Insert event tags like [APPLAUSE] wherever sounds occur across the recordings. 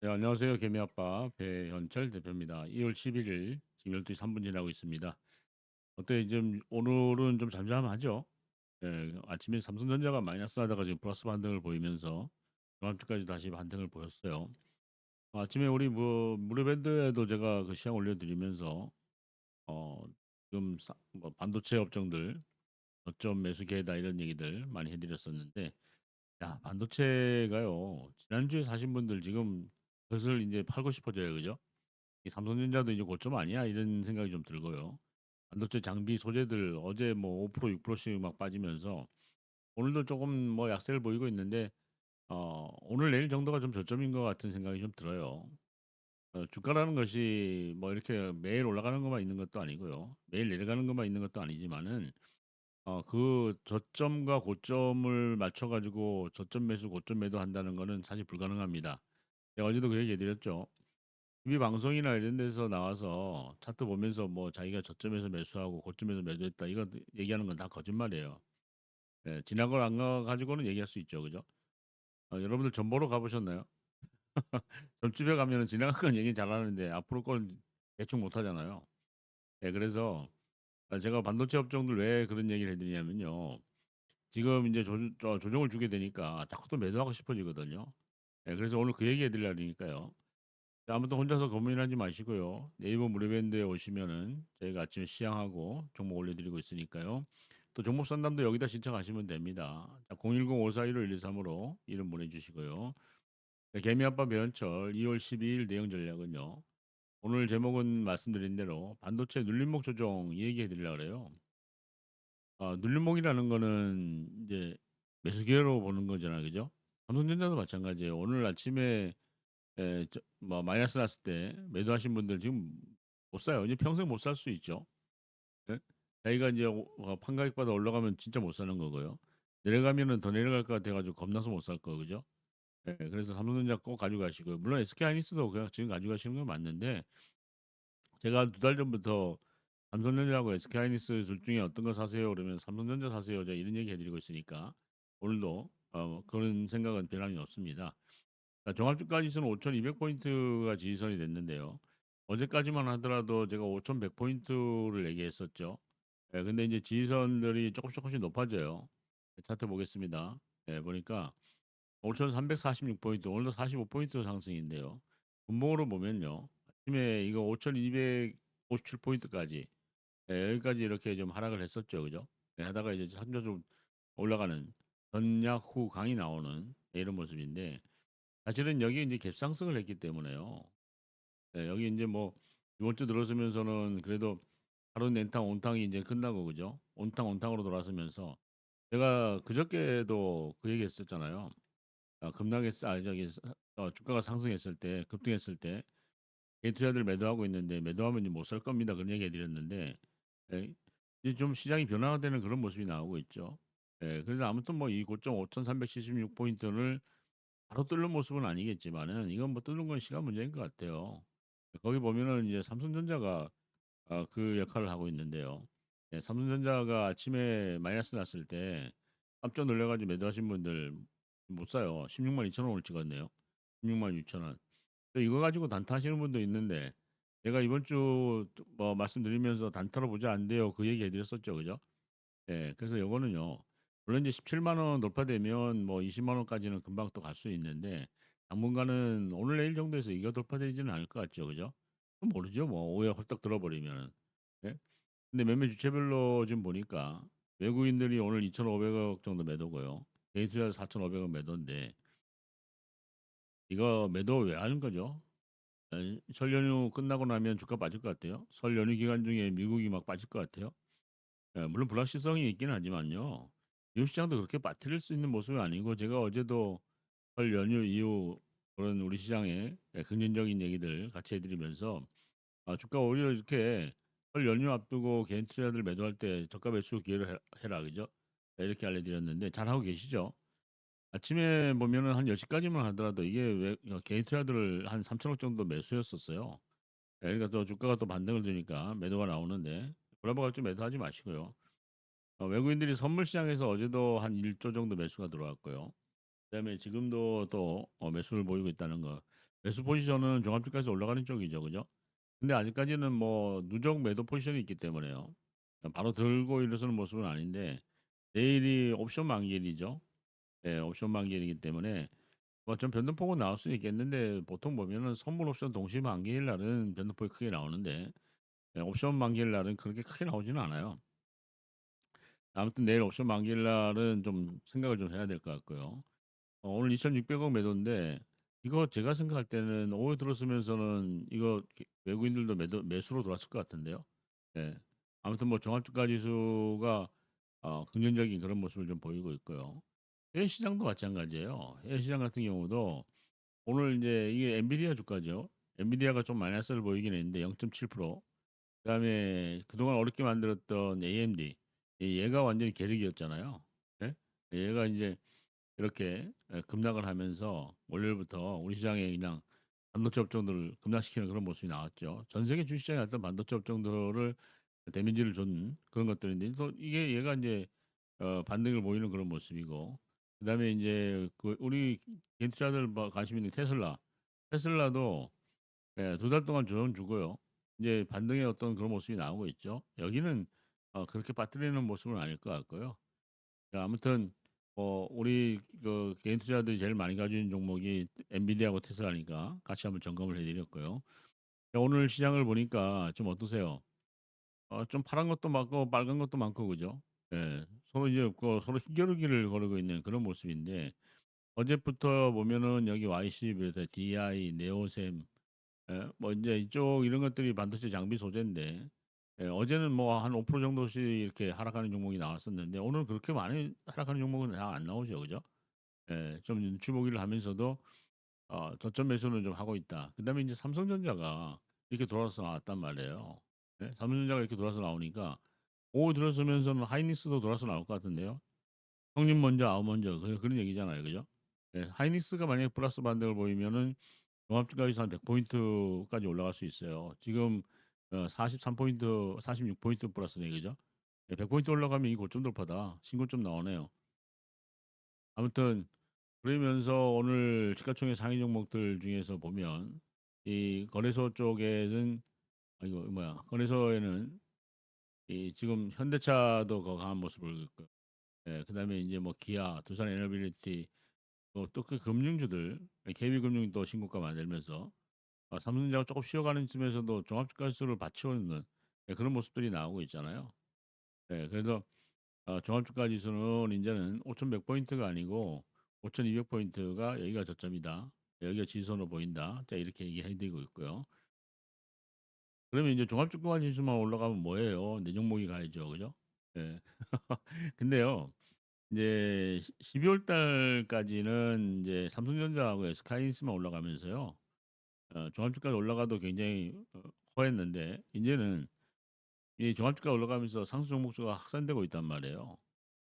네, 안녕하세요. 개미아빠 배현철 대표입니다. 2월 11일 지금 12시 3분 지나고 있습니다. 어때? 좀 오늘은 좀 잠잠하죠? 예, 아침에 삼성전자가 마이너스 하다가 지금 플러스 반등을 보이면서 중간주까지 다시 반등을 보였어요. 아침에 우리 뭐 무료밴드에도 제가 그 시황 올려드리면서 어 지금 사- 뭐 반도체 업종들 저점 매수 기회다 이런 얘기들 많이 해드렸었는데 야 반도체가요 지난주에 사신 분들 지금 슬슬 이제 팔고 싶어져요 그죠? 이 삼성전자도 이제 고점 아니야 이런 생각이 좀 들고요. 반도체 장비 소재들 어제 뭐 5% 6%씩 막 빠지면서 오늘도 조금 뭐 약세를 보이고 있는데 어 오늘 내일 정도가 좀 저점인 것 같은 생각이 좀 들어요. 어 주가라는 것이 뭐 이렇게 매일 올라가는 것만 있는 것도 아니고요. 매일 내려가는 것만 있는 것도 아니지만은 어 그 저점과 고점을 맞춰 가지고 저점 매수 고점 매도한다는 거는 사실 불가능합니다. 어제도 그 얘기 해 드렸죠. TV 방송이나 이런 데서 나와서 차트 보면서 뭐 자기가 저점에서 매수하고 고점에서 매도했다 이거 얘기하는 건 다 거짓말이에요. 예, 지난 걸 안가 가지고는 얘기할 수 있죠. 그죠? 어, 여러분들 점 보러 가 보셨나요? [LAUGHS] 점집에 가면은 지나간 건 얘기 잘하는데 앞으로 건 대충 못 하잖아요. 예, 그래서 아, 제가 반도체 업종들 왜 그런 얘기를 해 드리냐면요. 지금 이제 조, 조, 조정을 주게 되니까 자꾸 또 매도하고 싶어지거든요. 예, 그래서 오늘 그 얘기 해 드리려니까요. 자, 아무튼 혼자서 고민하지 마시고요. 네이버 무료밴드에 오시면은 저희가 아침에 시향하고 종목 올려드리고 있으니까요. 또 종목 상담도 여기다 신청하시면 됩니다. 자, 010-541-5123으로 이름 보내주시고요. 네, 개미아빠 배현철 2월 12일 내용 전략은요. 오늘 제목은 말씀드린 대로 반도체 눌림목 조정 이 얘기해 드리려고 그래요. 아, 눌림목이라는 거는 이제 매수 기회로 보는 거잖아요. 그죠? 삼성전자도 마찬가지예요. 오늘 아침에 에, 저, 뭐 마이너스 났을 때 매도하신 분들 지금 못 사요. 이제 평생 못 살 수 있죠. 예? 자기가 이제 오- 어, 판가액보다 올라가면 진짜 못 사는 거고요. 내려가면은 더 내려갈 것 같아가지고 겁나서 못 살 거 그죠? 예, 그래서 삼성전자 꼭 가져가시고요. 물론 SK하이닉스도 그냥 지금 가져가시는 건 맞는데 제가 두 달 전부터 삼성전자하고 SK하이닉스 둘 중에 어떤 거 사세요? 그러면 삼성전자 사세요. 제가 이런 얘기 해드리고 있으니까 오늘도 어, 그런 생각은 변함이 없습니다. 자, 종합주가지수는 5,200포인트가 지지선이 됐는데요. 어제까지만 하더라도 제가 5,100포인트를 얘기했었죠. 예, 근데 이제 지지선들이 조금씩 조금씩 높아져요. 차트 보겠습니다. 예, 보니까 5,346포인트, 오늘도 45포인트 상승인데요. 분봉으로 보면요. 아침에 이거 5,257포인트까지 예, 여기까지 이렇게 좀 하락을 했었죠. 그죠? 예, 하다가 이제 한조 좀 올라가는 전약 후 강이 나오는 이런 모습인데 사실은 여기 이제 갭상승을 했기 때문에요. 네, 여기 이제 뭐 이번 주 들어서면서는 그래도 하루 냉탕 온탕이 이제 끝나고 그죠? 온탕 온탕으로 돌아서면서 제가 그저께도 그 얘기 했었잖아요. 아, 급락했 아 저기 사- 어, 주가가 상승했을 때 급등했을 때 개인 투자들 매도하고 있는데 매도하면 이제 못 살 겁니다. 그런 얘기 해드렸는데 예, 이제 좀 시장이 변화되는 그런 모습이 나오고 있죠. 예, 그래서 아무튼 뭐 이 고점 5,376 포인트를 바로 뚫는 모습은 아니겠지만은 이건 뭐 뚫는 건 시간 문제인 것 같아요. 거기 보면은 이제 삼성전자가 어, 그 역할을 하고 있는데요. 예, 삼성전자가 아침에 마이너스 났을 때 깜짝 놀래가지고 매도하신 분들 못 사요. 16만 2천 원을 찍었네요. 16만 6천 원. 또 이거 가지고 단타하시는 분도 있는데 제가 이번 주 뭐 말씀드리면서 단타로 보자 안 돼요. 그 얘기 해드렸었죠, 그죠? 예, 그래서 요거는요. 물론 이제 17만 원 돌파되면 뭐 20만 원까지는 금방 또 갈 수 있는데 당분간은 오늘 내일 정도에서 이거 돌파되지는 않을 것 같죠, 그죠? 모르죠, 뭐 오해 헐떡 들어버리면은. 예? 근데 매매 주체별로 지금 보니까 외국인들이 오늘 2,500억 정도 매도고요. 개인 투자 4,500억 매도인데 이거 매도 왜 하는 거죠? 에, 설 연휴 끝나고 나면 주가 빠질 것 같아요. 설 연휴 기간 중에 미국이 막 빠질 것 같아요. 예, 물론 불확실성이 있긴 하지만요. 미국 시장도 그렇게 빠뜨릴 수 있는 모습이 아니고 제가 어제도 설 연휴 이후 그런 우리 시장의 예, 긍정적인 얘기들 같이 해드리면서 아, 주가 오히려 이렇게 설 연휴 앞두고 개인 투자들 매도할 때 저가 매수 기회를 해- 해라 그죠? 예, 이렇게 알려드렸는데 잘 하고 계시죠? 아침에 보면은 한 10시까지만 하더라도 이게 왜 어, 개인 투자들을 한 3천억 정도 매수였었어요. 예, 그러니까 또 주가가 또 반등을 주니까 매도가 나오는데 브라보가 좀 매도하지 마시고요. 어, 외국인들이 선물 시장에서 어제도 한 1조 정도 매수가 들어왔고요. 그다음에 지금도 또 어, 매수를 보이고 있다는 거. 매수 포지션은 종합주가에서 올라가는 쪽이죠. 그죠? 근데 아직까지는 뭐 누적 매도 포지션이 있기 때문에요. 바로 들고 일어서는 모습은 아닌데 내일이 옵션 만기일이죠. 예, 옵션 만기일이기 때문에 뭐좀 변동폭은 나올 수는 있겠는데 보통 보면은 선물 옵션 동시 만기일 날은 변동폭이 크게 나오는데 예, 옵션 만기일 날은 그렇게 크게 나오지는 않아요. 아무튼 내일 옵션 만기일 날은 좀 생각을 좀 해야 될 것 같고요. 어, 오늘 2,600억 매도인데 이거 제가 생각할 때는 오후 들었으면서는 이거 기- 외국인들도 매도 매수로 들어왔을 것 같은데요. 예. 아무튼 뭐 종합주가 지수가 어, 긍정적인 그런 모습을 좀 보이고 있고요. 해외 시장도 마찬가지예요. 해외 시장 같은 경우도 오늘 이제 이게 엔비디아 주가죠. 엔비디아가 좀 마이너스를 보이긴 했는데 0.7%. 그다음에 그동안 어렵게 만들었던 AMD 이 얘가 완전히 계륵이었잖아요. 예? 얘가 이제 이렇게 예, 급락을 하면서 월요일부터 우리 시장에 그냥 반도체 업종들을 급락시키는 그런 모습이 나왔죠. 전 세계 주식시장에 어떤 반도체 업종들을 데미지를 준 그런 것들인데 또 이게 얘가 이제 어, 반등을 보이는 그런 모습이고 그다음에 이제 그 우리 개인 투자들 뭐 관심 있는 테슬라 테슬라도 예, 두 달 동안 조정 주고요. 이제 반등의 어떤 그런 모습이 나오고 있죠. 여기는 어, 그렇게 빠뜨리는 모습은 아닐 것 같고요. 자, 아무튼 뭐 우리 그 개인 투자들이 제일 많이 가지고 있는 종목이 엔비디아하고 테슬라니까 같이 한번 점검을 해드렸고요. 자, 오늘 시장을 보니까 좀 어떠세요? 어, 좀 파란 것도 많고 빨간 것도 많고 그죠? 예, 서로 이제 그 서로 힘겨루기를 거르고 있는 그런 모습인데 어제부터 보면은 여기 YC 비롯해 DI, 네오셈, 예, 뭐 이제 이쪽 이런 것들이 반도체 장비 소재인데 예, 어제는 뭐 한 5% 정도씩 이렇게 하락하는 종목이 나왔었는데 오늘 그렇게 많이 하락하는 종목은 잘 안 나오죠, 그죠? 예, 좀 보기를 하면서도 어, 저점 매수는 좀 하고 있다. 그다음에 이제 삼성전자가 이렇게 돌아서 나왔단 말이에요. 예, 삼성전자가 이렇게 돌아서 나오니까 오후 들어서면서는 하이닉스도 돌아서 나올 것 같은데요. 형님 먼저 아우 먼저 그- 그런 얘기잖아요, 그죠? 예, 하이닉스가 만약에 플러스 반등을 보이면은 종합주가에서 한 100포인트까지 올라갈 수 있어요. 지금 어, 43포인트, 46포인트 플러스네, 그죠? 예, 100포인트 올라가면 이 고점 돌파다. 신고점 나오네요. 아무튼 그러면서 오늘 시가총액 상위 종목들 중에서 보면 이 거래소 쪽에는 아 이거 뭐야 거래소에는 이 지금 현대차도 더 강한 모습을 보이고 예, 그다음에 이제 뭐 기아, 두산 에너빌리티 또그 금융주들 KB금융도 신고가 만들면서 어, 삼성전자가 조금 쉬어가는 쯤에서도 종합주가지수를 받쳐오는 예, 그런 모습들이 나오고 있잖아요. 예, 그래서 어, 종합주가지수는 이제는 5,100포인트가 아니고 5,200포인트가 여기가 저점이다. 여기가 지선으로 보인다. 자 이렇게 얘기해드리고 있고요. 그러면 이제 종합주가 지수만 올라가면 뭐예요? 내 종목이 가야죠, 그죠? 예. [LAUGHS] 근데요, 이제 12월 달까지는 이제 삼성전자하고 SK하이닉스만 올라가면서요, 어, 종합주가 올라가도 굉장히 어, 허했는데 이제는 이 종합주가 올라가면서 상승 종목수가 확산되고 있단 말이에요.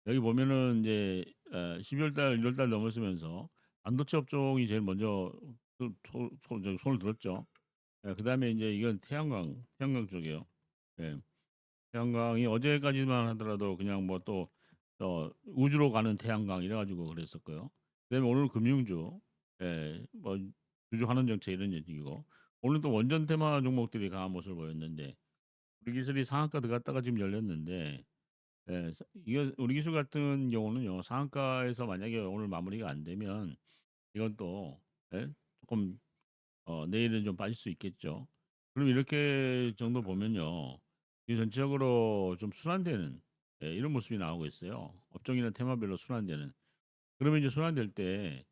여기 보면은 이제 어, 12월 달, 1월 달 넘어서면서 반도체 업종이 제일 먼저 손을 들었죠. 예, 그다음에 이제 이건 태양광, 태양광 쪽이에요. 예. 태양광이 어제까지만 하더라도 그냥 뭐또 어, 우주로 가는 태양광 이래가지고 그랬었고요. 그다음에 오늘 금융주, 예, 뭐 주주 환원 정책 이런 얘기고 오늘 또 원전 테마 종목들이 강한 모습을 보였는데 우리 기술이 상한가 들어갔다가 지금 열렸는데 예, 우리 기술 같은 경우는요 상한가에서 만약에 오늘 마무리가 안 되면 이건 또 예, 조금 어, 내일은 좀 빠질 수 있겠죠. 그럼 이렇게 정도 보면요. 이 전체적으로 좀 순환되는 예, 이런 모습이 나오고 있어요. 업종이나 테마별로 순환되는. 그러면 이제 순환될 때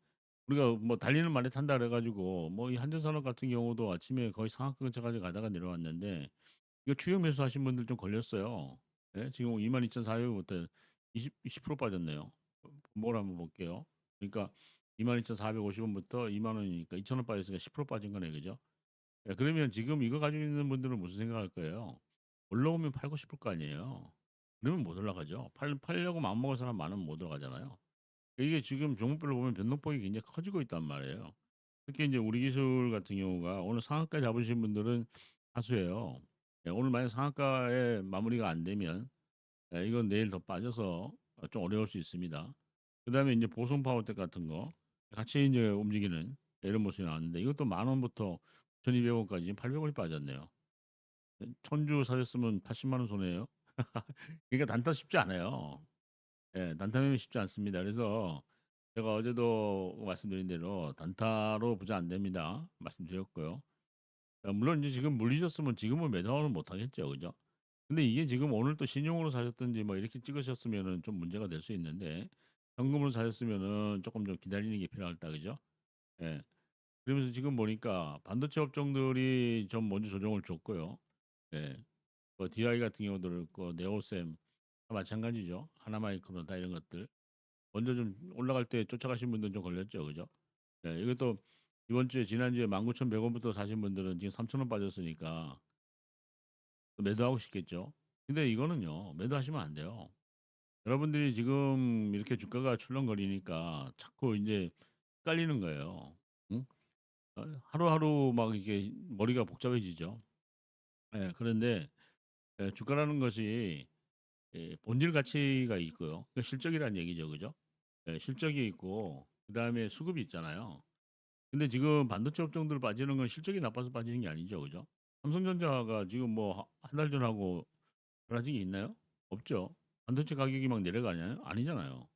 우리가 뭐 달리는 말에 탄다 그래가지고 뭐 이 한전산업 같은 경우도 아침에 거의 상한가 근처까지 가다가 내려왔는데 이거 추격 매수 하신 분들 좀 걸렸어요. 예, 지금 22,400원부터 20, 20% 빠졌네요. 뭘 한번 볼게요. 그러니까 22,450원부터 2만 원이니까 2,000원 빠졌으니까 10% 빠진 거네, 그죠? 예, 그러면 지금 이거 가지고 있는 분들은 무슨 생각할 거예요? 올라오면 팔고 싶을 거 아니에요. 그러면 못 올라가죠. 팔, 팔려고 마음먹은 사람 많으면 못 올라가잖아요. 이게 지금 종목별로 보면 변동폭이 굉장히 커지고 있단 말이에요. 특히 이제 우리 기술 같은 경우가 오늘 상한가 잡으신 분들은 다수예요. 예, 오늘 만약 상한가에 마무리가 안 되면 예, 이건 내일 더 빠져서 어, 좀 어려울 수 있습니다. 그 다음에 이제 보송 파워텍 같은 거 같이 이제 움직이는 이런 모습이 나왔는데 이것도 만 원부터 9,200 원까지 지금 800 원이 빠졌네요. 예 천주 사셨으면 80만 원 손해예요. [LAUGHS] 그러니까 단타 쉽지 않아요. 예 단타 매매 쉽지 않습니다. 그래서 제가 어제도 말씀드린 대로 단타로 부자 안 됩니다. 말씀드렸고요. 아 물론 이제 지금 물리셨으면 지금은 매도는 못 하겠죠. 그죠? 근데 이게 지금 오늘 또 신용으로 사셨든지 뭐 이렇게 찍으셨으면은 좀 문제가 될 수 있는데 현금으로 사셨으면은 쪼끔 좀 기다리는 게 필요하다. 그죠? 예. 그러면서 지금 보니까 반도체 업종들이 좀 먼저 조정을 줬고요. 예. 뭐 DI 같은 경우도 그렇고 네오셈 다 마찬가지죠. 하나마이크론 다 이런 것들. 먼저 좀 올라갈 때 쫓아가신 분들은 좀 걸렸죠. 그죠? 예. 이것도 이번 주에 지난주에 19,100 원부터 사신 분들은 지금 3,000원 빠졌으니까 매도하고 싶겠죠. 근데 이거는요. 매도하시면 안 돼요. 여러분들이 지금 이렇게 주가가 출렁거리니까 자꾸 인제 헷갈리는 거예요. 응? 어 하루하루 막 이게 머리가 복잡해지죠. 예. 그런데 예 주가라는 것이 예 본질 가치가 있고요. 그 실적이라는 얘기죠. 그죠? 예 실적이 있고 그 다음에 수급이 있잖아요. 근데 지금 반도체 업종들 빠지는 건 실적이 나빠서 빠지는 게 아니죠. 그죠? 삼성전자가 지금 뭐 한 달 전하고 달라진 게 있나요? 없죠. 반도체 가격이 막 내려가나요? 아니잖아요.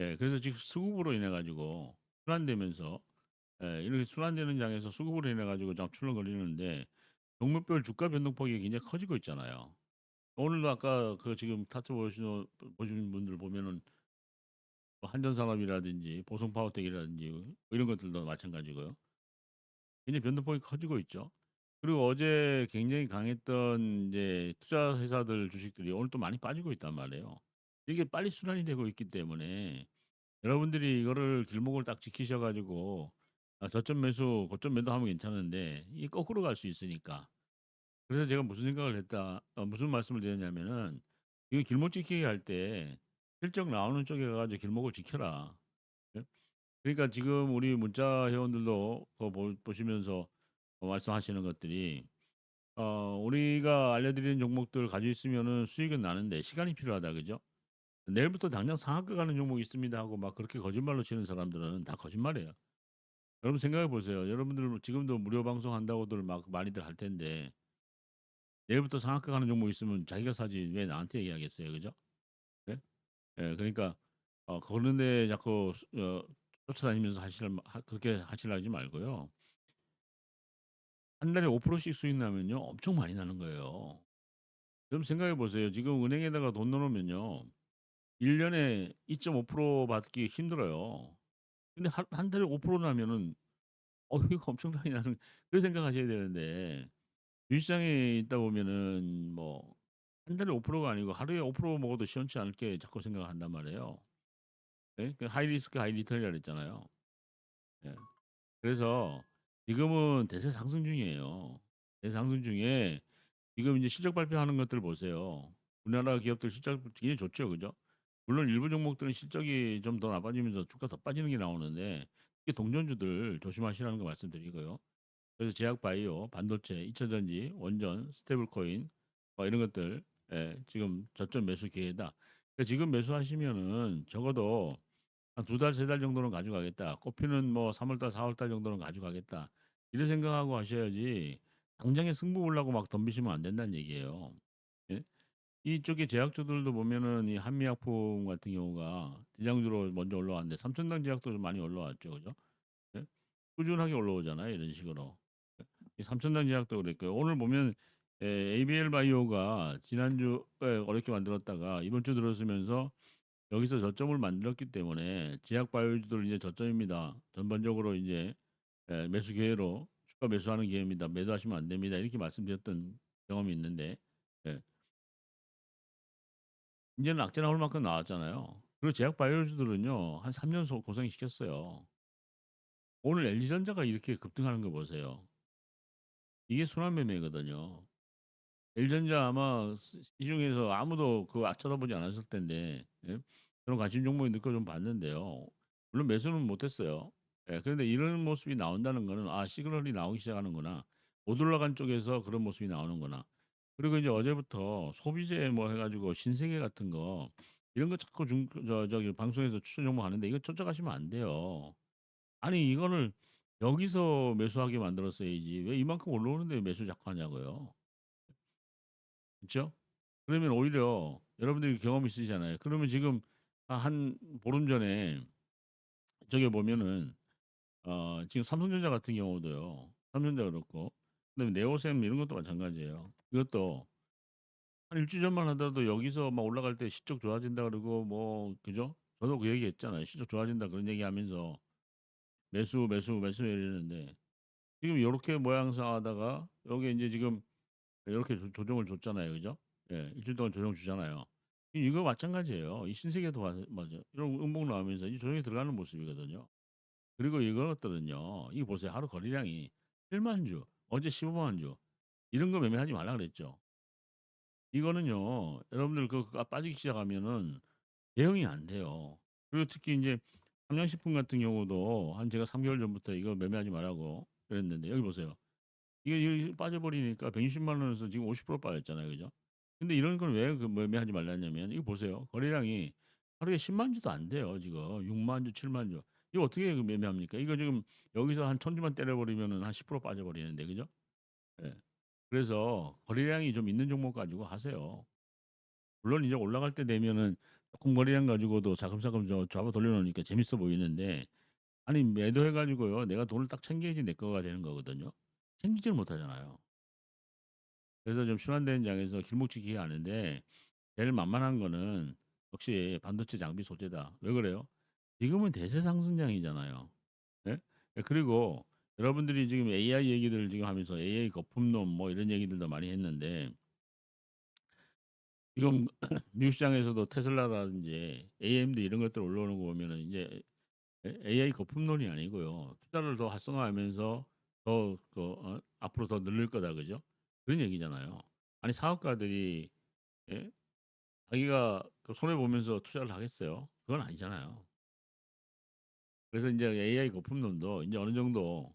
예. 그래서 지금 수급으로 인해 가지고 순환되면서 예 이렇게 순환되는 장에서 수급으로 인해 가지고 좀 출렁거리는데 종목별 주가 변동폭이 굉장히 커지고 있잖아요. 오늘도 아까 그 지금 차트 보시는 보시는 분들 보면은 뭐 한전 산업이라든지 보성 파워텍이라든지 뭐 이런 것들도 마찬가지고요. 굉장히 변동폭이 커지고 있죠. 그리고 어제 굉장히 강했던 인제 투자 회사들 주식들이 오늘 또 많이 빠지고 있단 말이에요. 이게 빨리 순환이 되고 있기 때문에 여러분들이 이거를 길목을 딱 지키셔 가지고 아 저점 매수 고점 매도 하면 괜찮은데 이게 거꾸로 갈 수 있으니까. 그래서 제가 무슨 생각을 했다 어 무슨 말씀을 드렸냐면은 "이거 길목 지키기 할 때 실적 나오는 쪽에 가 가지고 길목을 지켜라." 예? 그러니까 지금 우리 문자 회원들도 보 보시면서 어 말씀하시는 것들이 어 "우리가 알려드리는 종목들 가지고 있으면은 수익은 나는데 시간이 필요하다." 그죠? "내일부터 당장 상한가 가는 종목이 있습니다." 하고 막 그렇게 거짓말로 치는 사람들은 다 거짓말이에요. 여러분 생각해 보세요. 여러분들 지금도 무료 방송 한다고들 막 많이들 할 텐데 내일부터 상한가 가는 종목 있으면 자기가 사지 왜 나한테 얘기하겠어요. 그죠? 예? 예 그러니까 어 그런 데 자꾸 수어 쫓아다니면서 하실 그렇게 하시려 하지 말고요. 한 달에 5%씩 수익 나면요 엄청 많이 나는 거예요. 여러분 생각해 보세요. 지금 은행에다가 돈 넣어 놓으면요 1 년에 2.5% 받기 힘들어요. 근데 한 한 달에 5% 나면은 어 이거 엄청나게 나는 그렇게 생각하셔야 되는데 주식시장에 있다 보면은 뭐 한 달에 5%가 아니고 하루에 5% 먹어도 시원치 않게 자꾸 생각을 한단 말이에요. 예? 그 하이 리스크 하이 리턴이라 그랬잖아요. 예. 그래서 지금은 대세 상승 중이에요. 대세 상승 중에 지금 이제 실적 발표하는 것들 보세요. 우리나라 기업들 실적 굉장히 좋죠. 그죠? 물론 일부 종목들은 실적이 좀 더 나빠지면서 주가 더 빠지는 게 나오는데 특히 동전주들 조심하시라는 거 말씀드리고요. 그래서 제약 바이오, 반도체, 2차 전지, 원전, 스테이블 코인 뭐 이런 것들 예 지금 저점 매수 기회다. 그러니까 지금 매수하시면은 적어도 한2 달, 3달 정도는 가져가겠다. 꽃피는 뭐 3월 달, 4월 달 정도는 가져가겠다. 이런 생각하고 하셔야지 당장에 승부 보려고 막 덤비시면 안 된다는 얘기예요. 예? 이쪽에 제약주들도 보면은 이 한미약품 같은 경우가 대장주로 먼저 올라왔는데 삼천당 제약도 좀 많이 올라왔죠. 그죠? 예? 꾸준하게 올라오잖아요, 이런 식으로. 예. 이 삼천당 제약도 그랬고요. 오늘 보면 에 ABL 바이오가 지난주에 어렵게 만들었다가 이번 주 들어서면서 여기서 저점을 만들었기 때문에 제약 바이오주들 이제 저점입니다. 전반적으로 인제 예 매수 기회로 추가 매수하는 기회입니다. 매도하시면 안 됩니다. 이렇게 말씀드렸던 경험이 있는데 예. 인제는 악재 나올 만큼 나왔잖아요. 그리고 제약 바이오주들은요 한 3년 소 고생 시켰어요. 오늘 LG전자가 이렇게 급등하는 거 보세요. 이게 순환 매매거든요. LG전자 아마 시 시중에서 아무도 그거 아 쳐다보지 않았을 텐데 예? 저는 관심 종목이 넣고 좀 봤는데요. 물론 매수는 못 했어요. 예 그런데 이런 모습이 나온다는 거는 '아 시그널이 나오기 시작하는구나. 못 올라간 쪽에서 그런 모습이 나오는구나.' 그리고 이제 어제부터 소비재 뭐 해 가지고 신세계 같은 거 이런 거 자꾸 중 저 저기 방송에서 추천 종목 하는데 이거 쫓아가시면 안 돼요. 아니 이거를 여기서 매수하게 만들었어야지 왜 이만큼 올라오는데 매수 자꾸 하냐고요. 그쵸? 그러면 오히려 여러분들이 경험 있으시잖아요. 그러면 지금 아한 보름 전에 저기 보면은 어 지금 삼성전자 같은 경우도요. 삼성전자 그렇고 그다음에 네오셈 이런 것도 마찬가지예요. 이것도 한 일주일 전만 하더라도 여기서 막 올라갈 때 "실적 좋아진다." 그러고 뭐 그죠? 저도 그 얘기 했잖아요. "실적 좋아진다." 그런 얘기 하면서 매수, 매수, 매수 이랬는데 지금 요렇게 모양새하다가 요게 인제 지금 요렇게 조 조정을 줬잖아요. 그죠? 예. 일주일 동안 조정 주잖아요. 이 이거 마찬가지예요. 이 신세계도 맞아요. 이런 음봉 나오면서 이 조정이 들어가는 모습이거든요. 그리고 이것들은요. 이거 보세요. 하루 거래량이 7만 주, 어제 15만 주 이런 거 매매하지 말라 그랬죠. 이거는요. 여러분들 그아 빠지기 시작하면은 대응이 안 돼요. 그리고 특히 인제 삼양식품 같은 경우도 한 제가 3 개월 전부터 이거 매매하지 말라고 그랬는데 여기 보세요. 이게 이게 빠져버리니까 1 6 0만 원에서 지금 50% 빠졌잖아요. 그죠? 근데 이런 걸왜그 매매하지 말랐냐면 이거 보세요. 거래량이 하루에 10만 주도 안 돼요 지금. 6만 주, 7만 주. 이거 어떻게 그 매매합니까? 이거 지금 여기서 한1,000 주만 때려 버리면은 한10% 빠져버리는데 그죠? 예. 그래서 거래량이 좀 있는 종목 가지고 하세요. 물론 이제 올라갈 때 되면은 거래량 가지고도 자금자금 저 잡아 돌려 놓으니까 재밌어 보이는데 아니 매도해 가지고요. 내가 돈을 딱 챙겨야지 내 거가 되는 거거든요. 챙기지를 못하잖아요. 그래서 좀 순환되는 장에서 길목지기가 하는데 제일 만만한 거는 역시 반도체 장비 소재다. 왜 그래요? 지금은 대세 상승장이잖아요. 예? 예, 그리고 여러분들이 지금 AI 얘기들을 지금 하면서 AI 거품론 뭐 이런 얘기들도 많이 했는데 지금 미국 시장에서도 테슬라라든지 AMD 이런 것들 올라오는 거 보면은 이제 AI 거품론이 아니고요. 투자를 더 활성화하면서 더 그 어 앞으로 더 늘릴 거다 그죠? 그런 얘기잖아요. 아니 사업가들이 예? 자기가 그 손해 보면서 투자를 하겠어요? 그건 아니잖아요. 그래서 인제 AI 거품론도 인제 어느 정도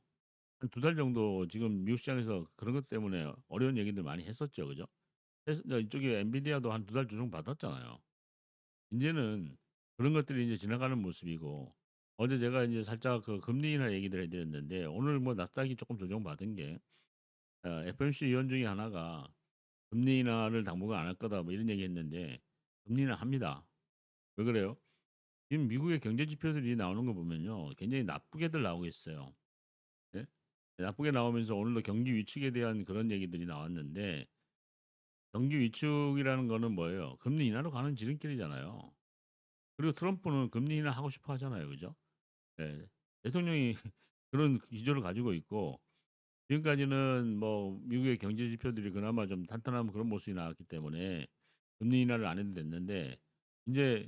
한 두 달 정도 지금 미국 시장에서 그런 것 때문에 어려운 얘기들 많이 했었죠. 그죠? 이쪽에 엔비디아도 한 두 달 조정 받았잖아요. 인제는 그런 것들이 인제 지나가는 모습이고 어제 제가 인제 살짝 그 금리 인하 얘기를 해 드렸는데 오늘 뭐 나스닥이 쪼끔 조정받은 게어 FOMC 위원 중에 하나가 "금리 인하를 당분간 안 할 거다." 뭐 이런 얘기 했는데 금리 인하 합니다. 왜 그래요? 지금 미국의 경제 지표들이 나오는 거 보면요. 굉장히 나쁘게들 나오고 있어요. 예? 나쁘게 나오면서 오늘도 경기 위축에 대한 그런 얘기들이 나왔는데 경기 위축이라는 거는 뭐예요? 금리 인하로 가는 지름길이잖아요. 그리고 트럼프는 금리 인하 하고 싶어 하잖아요. 그죠? 예. 대통령이 [LAUGHS] 그런 기조를 가지고 있고 지금까지는 뭐 미국의 경제 지표들이 그나마 좀 탄탄한 그런 모습이 나왔기 때문에 금리 인하를 안 해도 됐는데 인제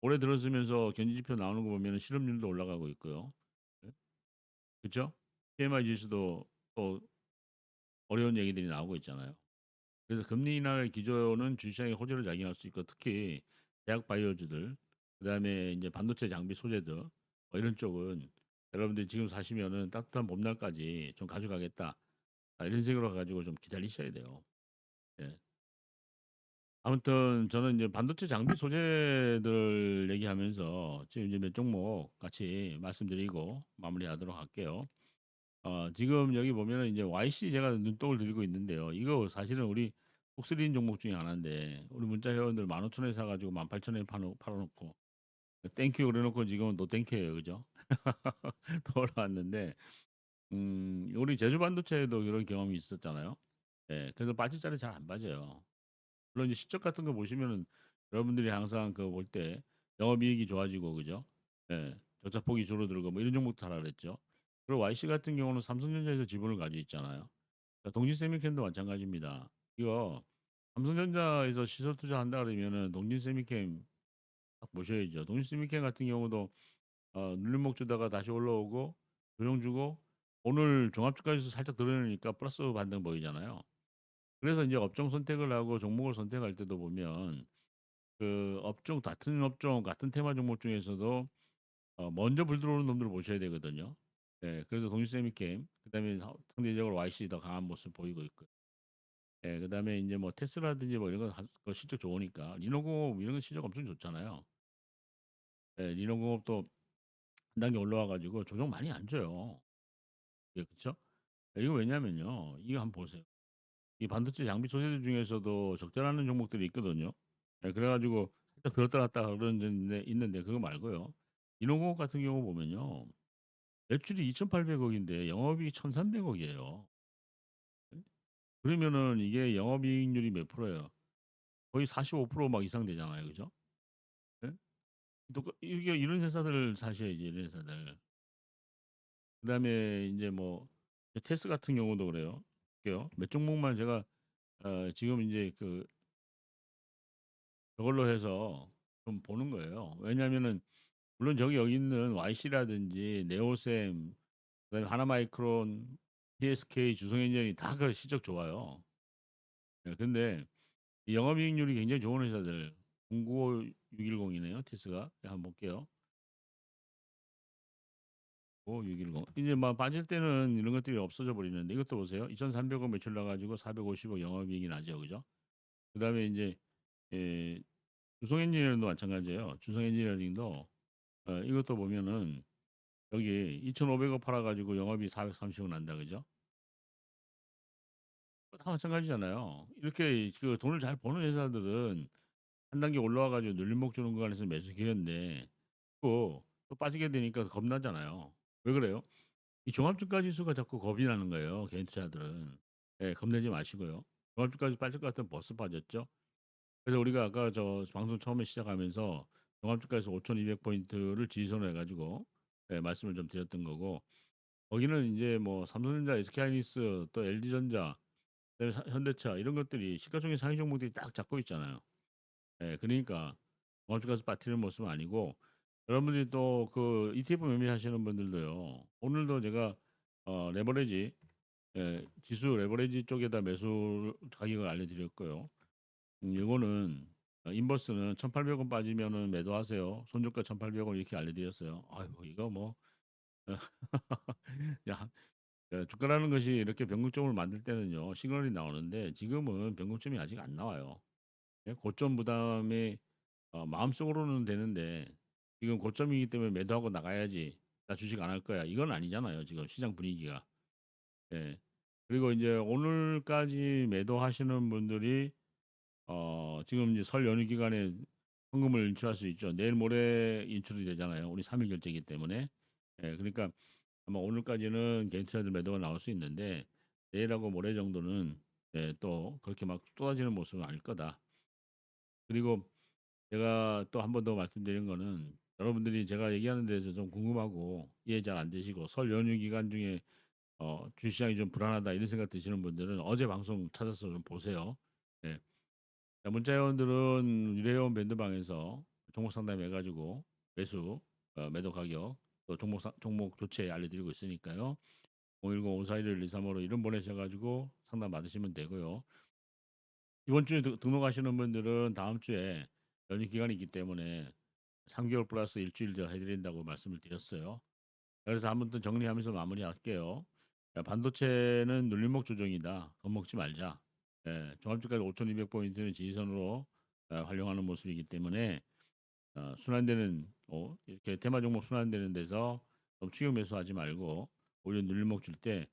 올해 들어서면서 경제 지표 나오는 거 보면은 실업률도 올라가고 있고요. 예. 그쵸? PMI 지수도 또 어려운 얘기들이 나오고 있잖아요. 그래서 금리 인하의 기조는 주시장의 호재를 작용할 수 있고 특히 대학 바이오주들 그다음에 인제 반도체 장비 소재들 뭐 이런 쪽은 여러분들이 지금 사시면은 '따뜻한 봄날까지 좀 가져가겠다.' 아 이런 가 가지고 좀 기다리셔야 돼요. 예. 아무튼 저는 이제 반도체 장비 소재들 얘기하면서 지금 이제 몇 종목 같이 말씀드리고 마무리하도록 할게요. 어 지금 여기 보면은 이제 YC 제가 눈독을 들이고 있는데요. 이거 사실은 우리 폭스린 종목 중에 하나인데 우리 문자 회원들 15,000 원에 사 가지고 18,000 원에 파놓 팔아 놓고 땡큐 그래 놓고 지금은 노 땡큐예요. 그죠? [LAUGHS] 더 올라왔는데 음 우리 제주 반도체에도 이런 경험이 있었잖아요. 예. 그래서 빠질 자리 잘 안 빠져요. 물론 이제 실적 같은 거 보시면은 여러분들이 항상 그 볼 때 영업이익이 좋아지고 그죠? 예. 적자폭이 줄어들고 뭐 이런 종목도 하라 그랬죠. 그리고 YC 같은 경우는 삼성전자에서 지분을 가지고 있잖아요. 자 동진세미캠도 마찬가지입니다. 이거 삼성전자에서 시설 투자한다 그러면은 동진세미캠 딱 보셔야죠. 동진세미캠 같은 경우도 어 눌림목 주다가 다시 올라오고 조정 주고 오늘 종합주가지수 살짝 드러내니까 플러스 반등 보이잖아요. 그래서 인제 업종 선택을 하고 종목을 선택할 때도 보면 그 업종 같은 업종 같은 테마 종목 중에서도 어 먼저 불 들어오는 놈들을 보셔야 되거든요. 예. 그래서 동시세미캠 그다음에 사 상대적으로 YC 더 강한 모습 보이고 있고요. 예. 그 다음에 인제 뭐 테스라든지 뭐 이런 거가그 실적 좋으니까 리노공업 이런 거 실적 엄청 좋잖아요. 예. 리노공업도 한 단계 올라와 가지고 조정 많이 안 줘요. 예 그쵸? 이거 왜냐면요. 이거 한번 보세요. 이 반도체 장비 소재들 중에서도 적절하는 종목들이 있거든요. 예 그래 가지고 살짝 들었다 놨다 그러는데 있는데 그거 말고요. 인호공업 같은 경우 보면요. 매출이 2,800억 인데 영업이익이 1,300억 이에요. 예? 그러면은 이게 영업이익률이 몇 프로예요? 거의 45%막 이상 되잖아요. 그죠? 예? 똑같 이게 이런 회사들을 사셔야지 이런 회사들. 그다음에 인제 뭐 테스 같은 경우도 그래요. 몇 종목만 제가 어 지금 인제 그 저걸로 해서 좀 보는 거예요. 왜냐하면은 물론 저기 여기 있는 YC라든지 네오셈 그다음에 하나마이크론, PSK, 주성엔지니어링 다그 실적 좋아요. 예 근데 이 영업이익률이 굉장히 좋은 회사들 095610 이네요 테스가. 네 한번 볼게요. 5610 이제 막 빠질 때는 이런 것들이 없어져 버리는데 이것도 보세요. 2,300억 매출 나 가지고 450억 영업이익이 나죠. 그죠? 그다음에 인제 예 주성 엔지니어링도 마찬가지예요. 주성 엔지니어링도 어 이것도 보면은 여기 2,500억 팔아 가지고 영업이익 430억 난다. 그죠? 다 마찬가지잖아요. 이렇게 그 돈을 잘 버는 회사들은 한 단계 올라와 가지고 눌림목 주는 구간에서 매수 기회인데 또, 또 빠지게 되니까 겁나잖아요. 왜 그래요? 이 종합주가 지수가 자꾸 겁이 나는 거예요, 개인 투자들은. 예 겁내지 마시고요. 종합주가 지수 빠질 것 같으면 벌써 빠졌죠? 그래서 우리가 아까 저 방송 처음에 시작하면서 종합 주가 지수 5,200 포인트를 지지선으로 해 가지고 예 말씀을 좀 드렸던 거고 거기는 인제 뭐 삼성전자, SK하이닉스 또 LG전자 현대차 이런 것들이 시가총액 상위 종목들이 딱 잡고 있잖아요. 예 그러니까 종합 주가 지수 빠뜨리는 모습은 아니고 여러분들이 또 그 ETF 매매하시는 분들도요. 오늘도 제가 어 레버리지 예 지수 레버리지 쪽에다 매수 가격을 알려 드렸고요. 음 요거는 어 인버스는 1,800원 빠지면은 매도하세요. 손절가 1,800원 이렇게 알려 드렸어요. 아이고 이거 뭐 [LAUGHS] 야예 주가라는 것이 이렇게 변곡점을 만들 때는요. 시그널이 나오는데 지금은 변곡점이 아직 안 나와요. 예 고점 부담이 어 마음속으로는 되는데 지금 고점이기 때문에 매도하고 나가야지. '나 주식 안 할 거야.' 이건 아니잖아요 지금 시장 분위기가. 예. 그리고 인제 오늘까지 매도하시는 분들이 어 지금 이제 설 연휴 기간에 현금을 인출할 수 있죠. 내일 모레 인출이 되잖아요. 우리 3일 결제이기 때문에. 예 그러니까 아마 오늘까지는 개인 투자들 매도가 나올 수 있는데 내일하고 모레 정도는 예 또 그렇게 막 쏟아지는 모습은 아닐 거다. 그리고 제가 또 한 번 더 말씀드린 거는 여러분들이 제가 얘기하는 데에서 좀 궁금하고 이해 잘 안 되시고 설 연휴 기간 중에 어 '주식시장이 좀 불안하다.' 이런 생각 드시는 분들은 어제 방송 찾아서 좀 보세요. 예. 자 문자 회원들은 유료 회원 밴드방에서 종목 상담해 가지고 매수 어 매도 가격 또 종목 상 종목 교체 알려 드리고 있으니까요. 010-5411-1235로 이름 보내셔 가지고 상담 받으시면 되고요. 이번 주에 등 등록하시는 분들은 다음 주에 연휴 기간이 있기 때문에 3 개월 플러스 1 주일 더 해 드린다고 말씀을 드렸어요. 그래서 한번 더 정리하면서 마무리할게요. 야 반도체는 눌림목 조정이다. 겁먹지 말자. 예 종합주가 5,200 포인트는 지지선으로 어 활용하는 모습이기 때문에 어 순환되는 어 이렇게 테마 종목 순환되는 데서 너무 추격 매수하지 말고 오히려 눌림목 줄때음어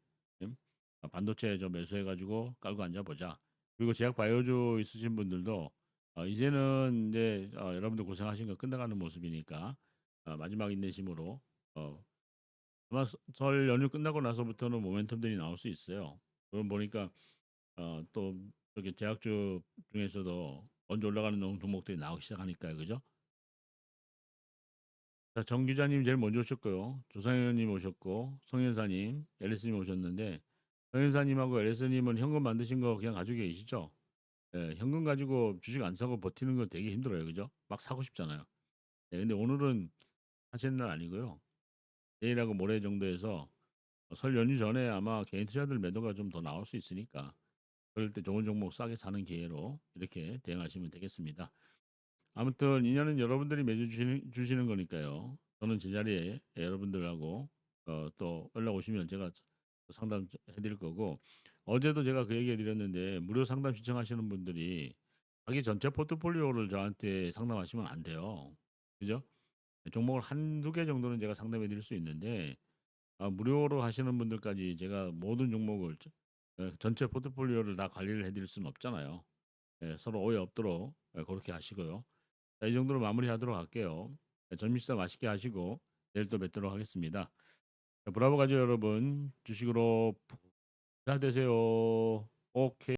반도체 좀 매수해 가지고 깔고 앉아 보자. 그리고 제약 바이오주 있으신 분들도 어 이제는 인제 어 여러분들 고생하신 거 끝나가는 모습이니까 어 마지막 인내심으로 어 아마 서설 연휴 끝나고 나서부터는 모멘텀들이 나올 수 있어요. 그럼 보니까 어또 저기 제약주 중에서도 먼저 올라가는 종 종목들이 나오기 시작하니까요. 그죠? 자 정 기자님 제일 먼저 오셨고요. 조상현 님 오셨고 송현사님, 앨리스님 오셨는데 송현사님하고 앨리스님은 현금 만드신 거 그냥 가지고 계시죠? 예 현금 가지고 주식 안 사고 버티는 거 되게 힘들어요. 그죠? 막 사고 싶잖아요. 예 근데 오늘은 하시는 날 아니고요. 내일하고 모레 정도에서 어설 연휴 전에 아마 개인 투자들 매도가 좀 더 나올 수 있으니까 그럴 때 좋은 종목 싸게 사는 기회로 이렇게 대응하시면 되겠습니다. 아무튼 인연은 여러분들이 맺어 주시는 주시는 거니까요. 저는 제자리에 여러분들하고 어 또 연락 오시면 제가 상담 해 드릴 거고 어제도 제가 그 얘기 해 드렸는데 무료 상담 신청하시는 분들이 자기 전체 포트폴리오를 저한테 상담하시면 안 돼요. 그죠? 종목을 1-2개 정도는 제가 상담해 드릴 수 있는데 아, 무료로 하시는 분들까지 제가 모든 종목을 저- 예, 전체 포트폴리오를 다 관리를 해드릴 수는 없잖아요. 예, 서로 오해 없도록 예, 그렇게 하시고요. 자, 이 정도로 마무리하도록 할게요. 예, 점심 식사 맛있게 하시고 내일 또 뵙도록 하겠습니다. 자, 브라보 가족 여러분 주식으로 잘 되세요. 오케이.